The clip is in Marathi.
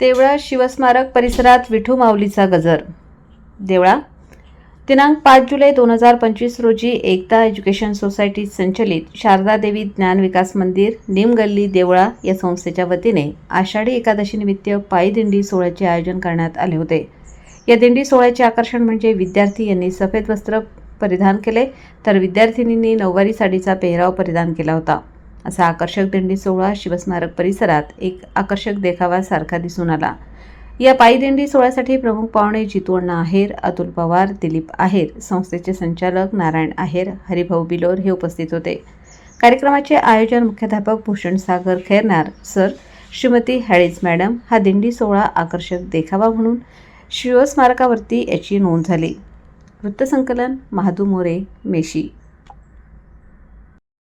देवळा शिवस्मारक परिसरात विठू माऊलीचा गजर. देवळा दिनांक पाच जुलै दोन हजार पंचवीस रोजी एकता एज्युकेशन सोसायटी संचलित शारदा देवी ज्ञान विकास मंदिर निमगल्ली देवळा या संस्थेच्या वतीने आषाढी एकादशी निमित्त पायी दिंडी सोहळ्याचे आयोजन करण्यात आले होते. या दिंडी सोहळ्याचे आकर्षण म्हणजे विद्यार्थी यांनी सफेद वस्त्र परिधान केले तर विद्यार्थिनींनी नऊवारी साडीचा पेहराव परिधान केला होता. असा आकर्षक दिंडी सोहळा शिवस्मारक परिसरात एक आकर्षक देखावासारखा दिसून आला. या पायी दिंडी सोहळ्यासाठी प्रमुख पाहुणे जितूअण्णा आहेर अतुल पवार दिलीप आहेर संस्थेचे संचालक नारायण आहेर हरिभाऊ बिलोर हे उपस्थित होते. कार्यक्रमाचे आयोजन मुख्याध्यापक भूषण सागर खैरनार सर श्रीमती हॅळीज मॅडम हा दिंडी सोहळा आकर्षक देखावा म्हणून शिवस्मारकावरती याची नोंद झाली. वृत्तसंकलन महादू मोरे मेशी